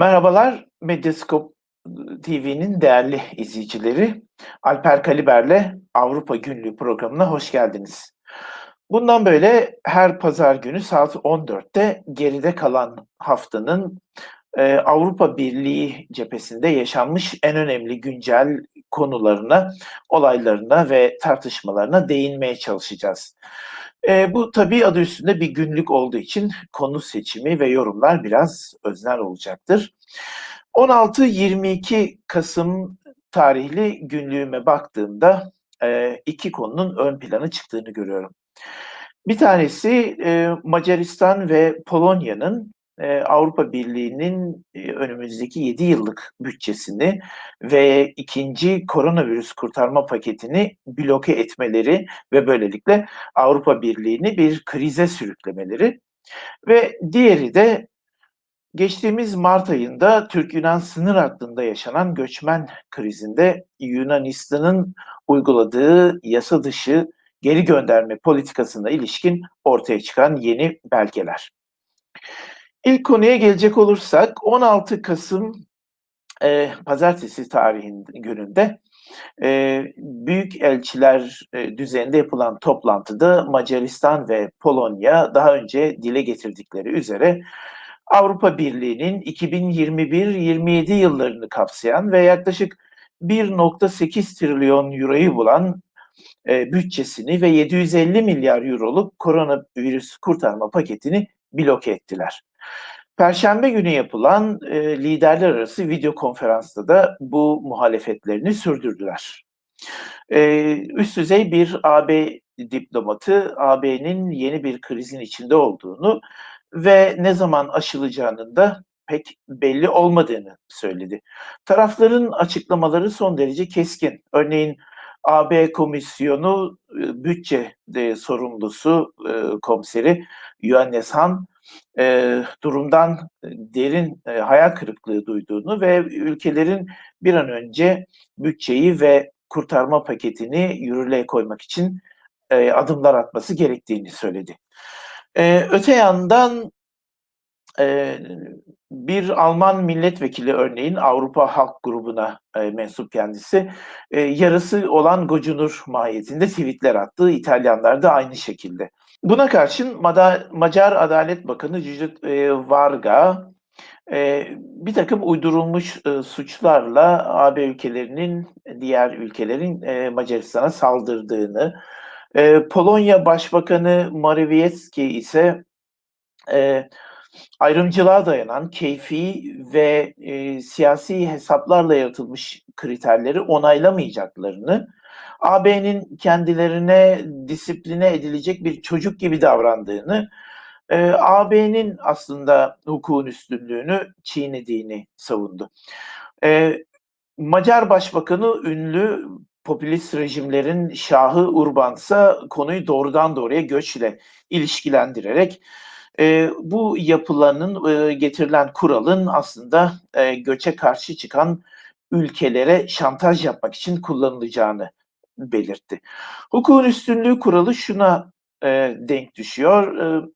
Merhabalar, Medyaskop TV'nin değerli izleyicileri. Alper Kaliber'le Avrupa Günlüğü programına hoş geldiniz. Bundan böyle her pazar günü saat 14'te geride kalan haftanın e, Avrupa Birliği cephesinde yaşanmış en önemli güncel konularına, olaylarına ve tartışmalarına değinmeye çalışacağız. E, bu tabii adı üstünde bir günlük olduğu için konu seçimi ve yorumlar biraz öznel olacaktır. 16-22 Kasım tarihli günlüğüme baktığımda e, iki konunun ön plana çıktığını görüyorum. Bir tanesi e, Macaristan ve Polonya'nın e, Avrupa Birliği'nin e, önümüzdeki 7 yıllık bütçesini ve ikinci koronavirüs kurtarma paketini bloke etmeleri ve böylelikle Avrupa Birliği'ni bir krize sürüklemeleri ve diğeri de geçtiğimiz Mart ayında Türk-Yunan sınır hattında yaşanan göçmen krizinde Yunanistan'ın uyguladığı yasa dışı geri gönderme politikasına ilişkin ortaya çıkan yeni belgeler. İlk konuya gelecek olursak 16 Kasım e, Pazartesi tarihin gününde e, büyük elçiler e, düzeninde yapılan toplantıda Macaristan ve Polonya daha önce dile getirdikleri üzere Avrupa Birliği'nin 2021-27 yıllarını kapsayan ve yaklaşık 1.8 trilyon euroyu bulan e, bütçesini ve 750 milyar euroluk koronavirüs kurtarma paketini bloke ettiler. Perşembe günü yapılan e, liderler arası video konferansta da bu muhalefetlerini sürdürdüler. E, üst düzey bir AB diplomatı AB'nin yeni bir krizin içinde olduğunu ve ne zaman aşılacağının da pek belli olmadığını söyledi. Tarafların açıklamaları son derece keskin. Örneğin AB Komisyonu e, bütçe de sorumlusu e, komiseri Johannes Hahn e, durumdan derin e, hayal kırıklığı duyduğunu ve ülkelerin bir an önce bütçeyi ve kurtarma paketini yürürlüğe koymak için e, adımlar atması gerektiğini söyledi. E, öte yandan e, bir Alman milletvekili örneğin Avrupa Halk Grubu'na e, mensup kendisi e, yarısı olan gocunur mahiyetinde tweetler attı. İtalyanlar da aynı şekilde. Buna karşın Macar Adalet Bakanı Cücet Varga e, bir takım uydurulmuş e, suçlarla AB ülkelerinin diğer ülkelerin e, Macaristan'a saldırdığını, Polonya Başbakanı Morawiecki ise ayrımcılığa dayanan keyfi ve siyasi hesaplarla yaratılmış kriterleri onaylamayacaklarını, AB'nin kendilerine disipline edilecek bir çocuk gibi davrandığını, e, AB'nin aslında hukukun üstünlüğünü çiğnediğini savundu. E, Macar Başbakanı ünlü popülist rejimlerin şahı Urbansa konuyu doğrudan doğruya göçle ilişkilendirerek e, bu yapılanın e, getirilen kuralın aslında e, göçe karşı çıkan ülkelere şantaj yapmak için kullanılacağını belirtti. Hukukun üstünlüğü kuralı şuna e, denk düşüyor. E,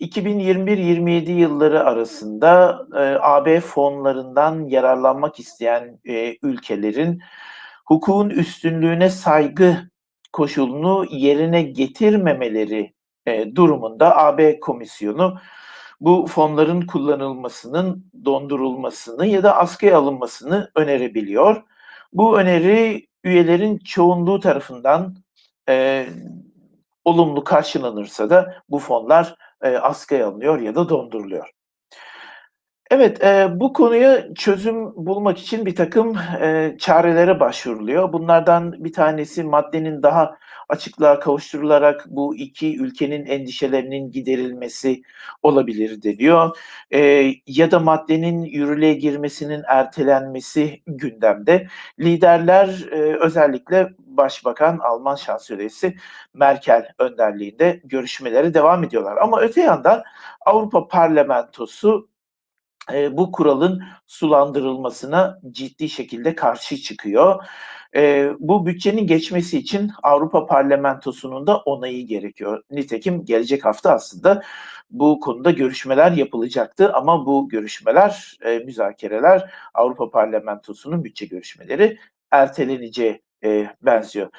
2021-27 yılları arasında e, AB fonlarından yararlanmak isteyen e, ülkelerin hukukun üstünlüğüne saygı koşulunu yerine getirmemeleri e, durumunda AB Komisyonu bu fonların kullanılmasının dondurulmasını ya da askıya alınmasını önerebiliyor. Bu öneri üyelerin çoğunluğu tarafından e, olumlu karşılanırsa da bu fonlar e, askıya alınıyor ya da donduruluyor. Evet, e, bu konuya çözüm bulmak için bir takım e, çarelere başvuruluyor. Bunlardan bir tanesi maddenin daha açıklığa kavuşturularak bu iki ülkenin endişelerinin giderilmesi olabilir deniyor. E, ya da maddenin yürürlüğe girmesinin ertelenmesi gündemde. Liderler e, özellikle Başbakan Alman Şansölyesi Merkel önderliğinde görüşmelere devam ediyorlar. Ama öte yandan Avrupa Parlamentosu eee, bu kuralın sulandırılmasına ciddi şekilde karşı çıkıyor. Eee, bu bütçenin geçmesi için Avrupa Parlamentosu'nun da onayı gerekiyor. Nitekim gelecek hafta aslında bu konuda görüşmeler yapılacaktı ama bu görüşmeler, eee, müzakereler Avrupa Parlamentosu'nun bütçe görüşmeleri erteleneceğe, eee, benziyor.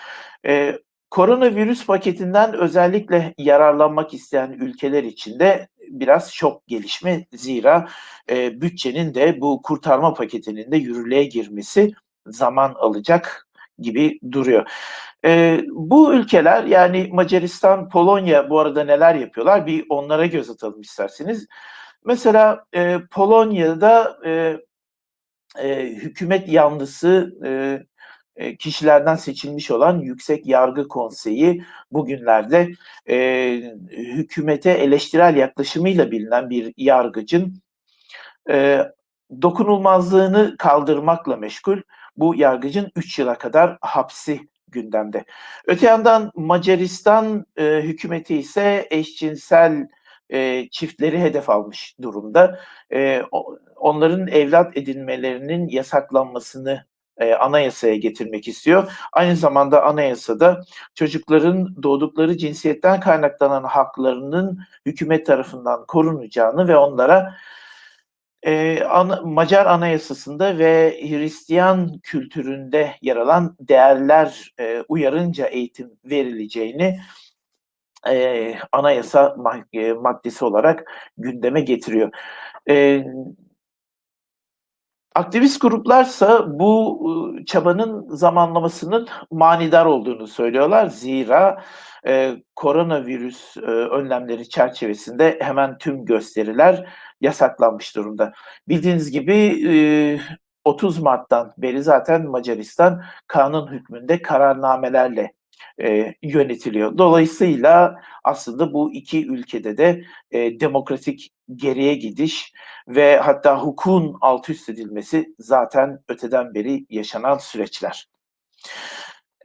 Eee, koronavirüs paketinden özellikle yararlanmak isteyen ülkeler için de biraz şok gelişme. Zira, eee, bütçenin de bu kurtarma paketinin de yürürlüğe girmesi zaman alacak gibi duruyor. Eee, bu ülkeler yani Macaristan, Polonya bu arada neler yapıyorlar? Bir onlara göz atalım isterseniz. Mesela, eee, Polonya'da, eee, eee, hükümet yanlısı, eee, kişilerden seçilmiş olan Yüksek Yargı Konseyi bugünlerde, eee, hükümete eleştirel yaklaşımıyla bilinen bir yargıcın, eee, dokunulmazlığını kaldırmakla meşgul. Bu yargıcın 3 yıla kadar hapsi gündemde. Öte yandan Macaristan, eee, hükümeti ise eşcinsel, eee, çiftleri hedef almış durumda. O onların evlat edinmelerinin yasaklanmasını, eee, anayasaya getirmek istiyor. Aynı zamanda anayasada çocukların doğdukları cinsiyetten kaynaklanan haklarının hükümet tarafından korunacağını ve onlara, eee, ana Macar Anayasası'nda ve Hristiyan kültüründe yer alan değerler, eee, uyarınca eğitim verileceğini, eee, anayasa eee, maddesi olarak gündeme getiriyor. Eee Aktivist gruplarsa bu, ııı, çabanın zamanlamasının manidar olduğunu söylüyorlar. Zira, eee, koronavirüs, eee, önlemleri çerçevesinde hemen tüm gösteriler yasaklanmış durumda. Bildiğiniz gibi, eee, 30 Mart'tan beri zaten Macaristan kanun hükmünde kararnamelerle, eee, yönetiliyor. Dolayısıyla aslında bu 2 ülkede de, eee, demokratik geriye gidiş ve hatta hukukun altüst edilmesi zaten öteden beri yaşanan süreçler.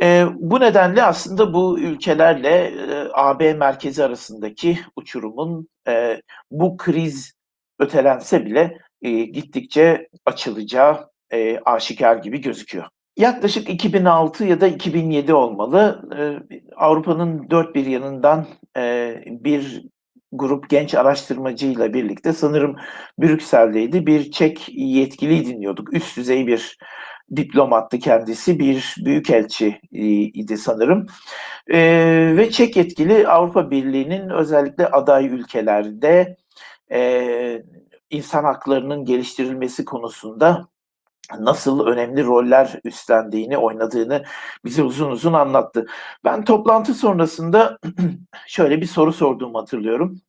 Eee, bu nedenle aslında bu ülkelerle, eee, AB merkezi arasındaki uçurumun, eee, bu kriz ötelense bile, eee, gittikçe açılacağı, eee, aşikâr gibi gözüküyor. Yaklaşık 2006 ya da 2007 olmalı. Eee, Avrupa'nın dört bir yanından, eee, bir grup genç araştırmacıyla birlikte sanırım Brüksel'deydi. Bir Çek yetkiliyi dinliyorduk. Üst düzey bir diplomattı kendisi. Bir büyükelçi, iii, idi sanırım. Eee, ve Çek yetkili Avrupa Birliği'nin özellikle aday ülkelerde, insan haklarının geliştirilmesi konusunda nasıl önemli roller üstlendiğini, oynadığını bize uzun uzun anlattı. Ben toplantı sonrasında şöyle bir soru sorduğumu hatırlıyorum.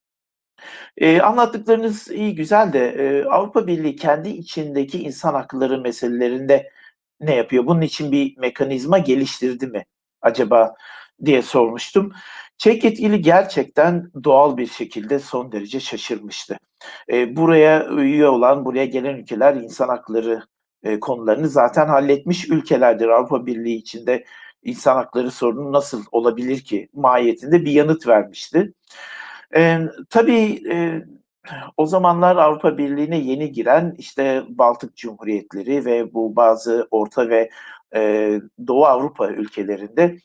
Eee, anlattıklarınız iyi, güzel de, eee, Avrupa Birliği kendi içindeki insan hakları meselelerinde ne yapıyor? Bunun için bir mekanizma geliştirdi mi acaba diye sormuştum. Çek yetkili gerçekten doğal bir şekilde son derece şaşırmıştı. Eee, buraya üye olan, buraya gelen ülkeler insan hakları, eee, konularını zaten halletmiş ülkelerdir. Avrupa Birliği içinde insan hakları sorunu nasıl olabilir ki mahiyetinde bir yanıt vermişti. Emm, tabii, eee, o zamanlar Avrupa Birliği'ne yeni giren, işte, Baltık Cumhuriyetleri ve bu bazı Orta ve, eee, Doğu Avrupa ülkelerinde,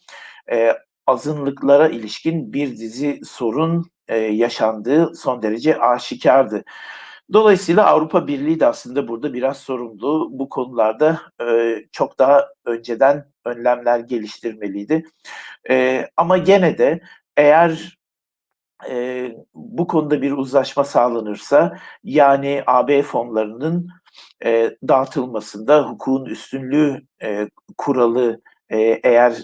eee, azınlıklara ilişkin bir dizi sorun, eee, yaşandığı son derece aşikârdı. Dolayısıyla Avrupa Birliği de aslında burada biraz sorumlu. Bu konularda, eee, çok daha önceden önlemler geliştirmeliydi. Eee, ama gene de eğer Eee, bu konuda bir uzlaşma sağlanırsa, yani AB fonlarının, eee, dağıtılmasında hukukun üstünlüğü, eee, kuralı, eee, eğer,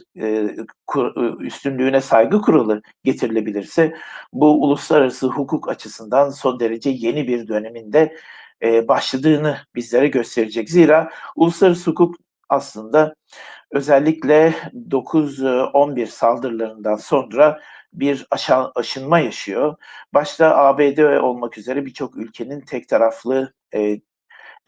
ku ııı, üstünlüğüne saygı kuralı getirilebilirse bu uluslararası hukuk açısından son derece yeni bir dönemin de, eee, başladığını bizlere gösterecek. Zira uluslararası hukuk aslında özellikle 9-11 saldırılarından sonra bir aşınma yaşıyor. Başta ABD olmak üzere birçok ülkenin tek taraflı,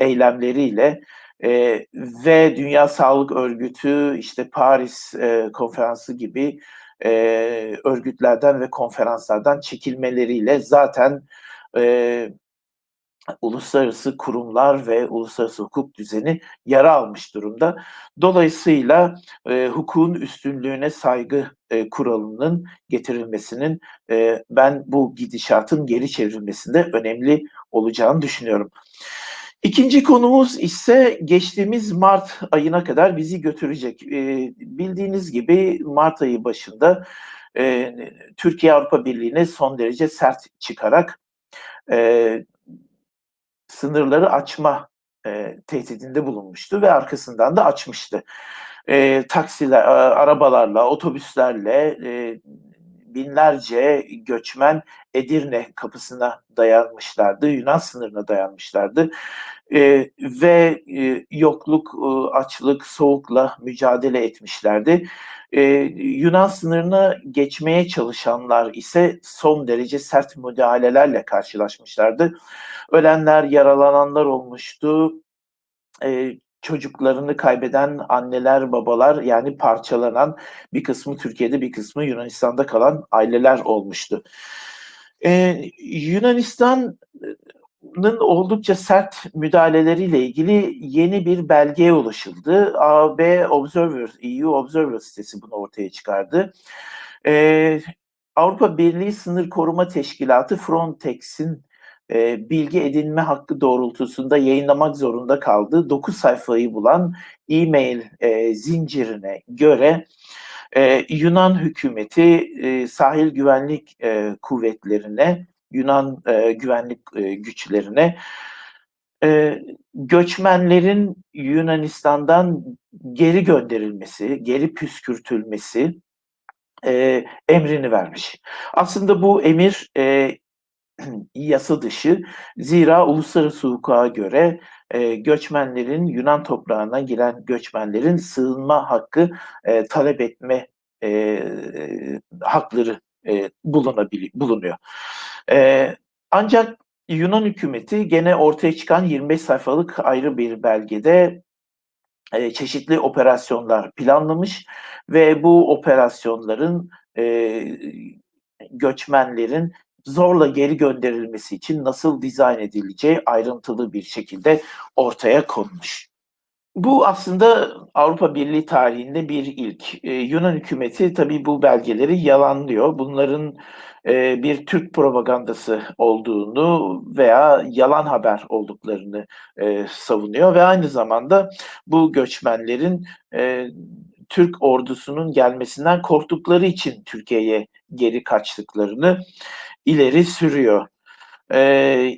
eylemleriyle, eee, ve Dünya Sağlık Örgütü, işte, Paris, eee, Konferansı gibi, eee, örgütlerden ve konferanslardan çekilmeleriyle zaten, eee uluslararası kurumlar ve uluslararası hukuk düzeni yara almış durumda. Dolayısıyla e, hukukun üstünlüğüne saygı e, kuralının getirilmesinin e, ben bu gidişatın geri çevrilmesinde önemli olacağını düşünüyorum. İkinci konumuz ise geçtiğimiz Mart ayına kadar bizi götürecek. E, bildiğiniz gibi Mart ayı başında e, Türkiye Avrupa Birliği'ne son derece sert çıkarak e, sınırları açma e, tehdidinde bulunmuştu ve arkasından da açmıştı. E, taksiler, arabalarla, otobüslerle e, binlerce göçmen Edirne kapısına dayanmışlardı, Yunan sınırına dayanmışlardı e, ve e, yokluk, e, açlık, soğukla mücadele etmişlerdi. E, Yunan sınırına geçmeye çalışanlar ise son derece sert müdahalelerle karşılaşmışlardı. Ölenler, yaralananlar olmuştu. E, çocuklarını kaybeden anneler, babalar yani parçalanan bir kısmı Türkiye'de bir kısmı Yunanistan'da kalan aileler olmuştu. Ee, Yunanistan'ın oldukça sert müdahaleleriyle ilgili yeni bir belgeye ulaşıldı. AB Observer, EU Observer sitesi bunu ortaya çıkardı. Ee, Avrupa Birliği Sınır Koruma Teşkilatı Frontex'in e, bilgi edinme hakkı doğrultusunda yayınlamak zorunda kaldığı 9 sayfayı bulan e-mail e, zincirine göre e, Yunan hükümeti e, sahil güvenlik e, kuvvetlerine, Yunan e, güvenlik e, güçlerine e, göçmenlerin Yunanistan'dan geri gönderilmesi, geri püskürtülmesi e, emrini vermiş. Aslında bu emir e, yasa dışı. Zira uluslararası hukuka göre e, göçmenlerin Yunan toprağına giren göçmenlerin sığınma hakkı e, talep etme e, hakları e, bulunabiliyor, bulunuyor. E, ancak Yunan hükümeti gene ortaya çıkan 25 sayfalık ayrı bir belgede e, çeşitli operasyonlar planlamış ve bu operasyonların e, göçmenlerin zorla geri gönderilmesi için nasıl dizayn edileceği ayrıntılı bir şekilde ortaya konmuş. Bu aslında Avrupa Birliği tarihinde bir ilk. Ee, Yunan hükümeti tabii bu belgeleri yalanlıyor. Bunların e, bir Türk propagandası olduğunu veya yalan haber olduklarını e, savunuyor ve aynı zamanda bu göçmenlerin e, Türk ordusunun gelmesinden korktukları için Türkiye'ye geri kaçtıklarını ileri sürüyor. E,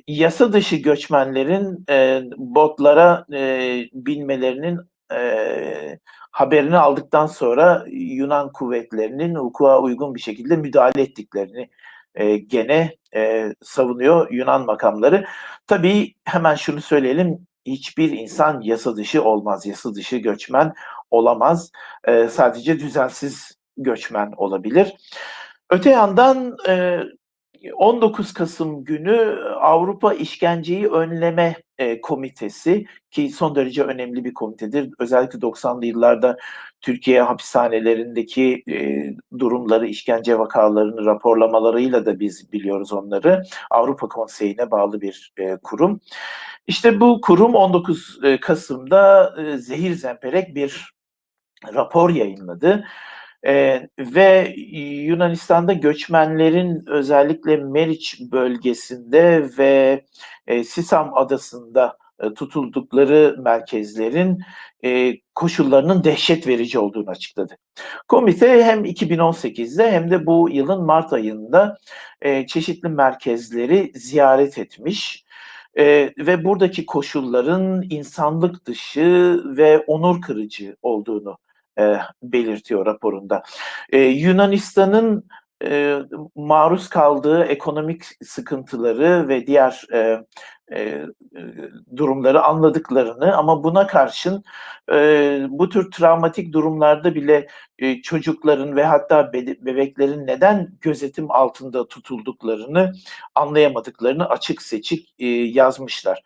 yasa dışı göçmenlerin e, botlara e, binmelerinin e, haberini aldıktan sonra Yunan kuvvetlerinin hukuka uygun bir şekilde müdahale ettiklerini e, gene e, savunuyor Yunan makamları. Tabii hemen şunu söyleyelim, hiçbir insan yasa dışı olmaz, yasa dışı göçmen olamaz. E, sadece düzensiz göçmen olabilir. Öte yandan e, 19 Kasım günü Avrupa İşkenceyi Önleme e, Komitesi ki son derece önemli bir komitedir. Özellikle 90'lı yıllarda Türkiye hapishanelerindeki e, durumları, işkence vakalarını raporlamalarıyla da biz biliyoruz onları. Avrupa Konseyi'ne bağlı bir e, kurum. İşte bu kurum 19 e, Kasım'da e, zehir zemperek bir rapor yayınladı. Ee, ve Yunanistan'da göçmenlerin özellikle Meriç bölgesinde ve e, Sisam adasında e, tutuldukları merkezlerin e, koşullarının dehşet verici olduğunu açıkladı. Komite hem 2018'de hem de bu yılın Mart ayında e, çeşitli merkezleri ziyaret etmiş e, ve buradaki koşulların insanlık dışı ve onur kırıcı olduğunu e, belirtiyor raporunda. E, Yunanistan'ın e, maruz kaldığı ekonomik sıkıntıları ve diğer e, e, durumları anladıklarını ama buna karşın e, bu tür travmatik durumlarda bile e, çocukların ve hatta be- bebeklerin neden gözetim altında tutulduklarını anlayamadıklarını açık seçik e, yazmışlar.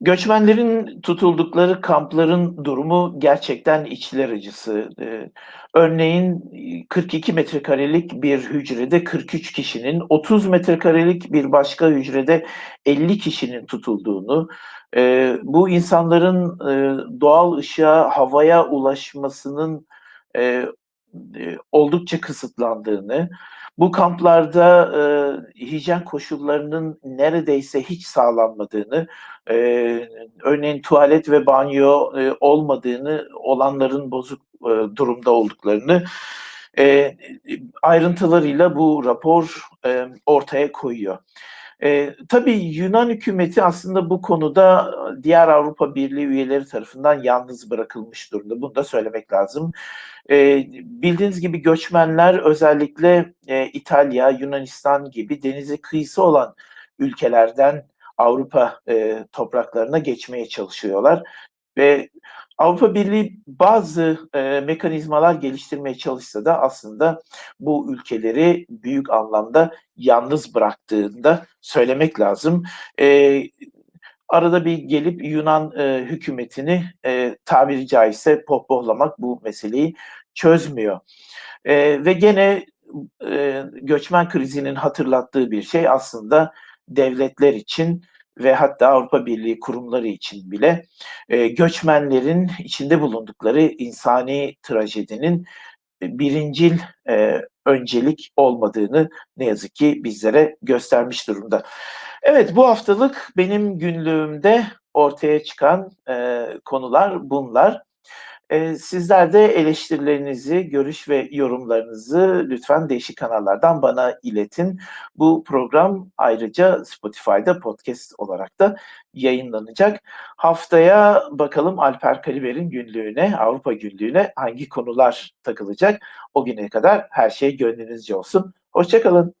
Göçmenlerin tutuldukları kampların durumu gerçekten içler acısı. Eee, örneğin, iii, 42 metrekarelik bir hücrede 43 kişinin, 30 metrekarelik bir başka hücrede 50 kişinin tutulduğunu, eee, bu insanların, eee, doğal ışığa, havaya ulaşmasının, eee, eee, oldukça kısıtlandığını, bu kamplarda, eee, hijyen koşullarının neredeyse hiç sağlanmadığını, eee, örneğin tuvalet ve banyo, eee, olmadığını, olanların bozuk, eee, durumda olduklarını, eee, ayrıntılarıyla bu rapor, emm, ortaya koyuyor. Eee, tabii Yunan hükümeti aslında bu konuda diğer Avrupa Birliği üyeleri tarafından yalnız bırakılmış durumda. Bunu da söylemek lazım. Eee, bildiğiniz gibi göçmenler özellikle, eee, İtalya, Yunanistan gibi denize kıyısı olan ülkelerden Avrupa, eee, topraklarına geçmeye çalışıyorlar ve Avrupa Birliği bazı, eee, mekanizmalar geliştirmeye çalışsa da aslında bu ülkeleri büyük anlamda yalnız bıraktığını da söylemek lazım. Eee, arada bir gelip Yunan, eee, hükümetini, eee, tabiri caizse pohpohlamak bu meseleyi çözmüyor. Eee, ve gene, eee, göçmen krizinin hatırlattığı bir şey aslında devletler için ve hatta Avrupa Birliği kurumları için bile, eee, göçmenlerin içinde bulundukları insani trajedinin, eee, birincil, eee, öncelik olmadığını ne yazık ki bizlere göstermiş durumda. Evet, bu haftalık benim günlüğümde ortaya çıkan, eee, konular bunlar. Eee, sizler de eleştirilerinizi, görüş ve yorumlarınızı lütfen değişik kanallardan bana iletin. Bu program ayrıca Spotify'da podcast olarak da yayınlanacak. Haftaya bakalım Alper Kaliber'in günlüğüne, Avrupa günlüğüne hangi konular takılacak? O güne kadar her şey gönlünüzce olsun. Hoşça kalın.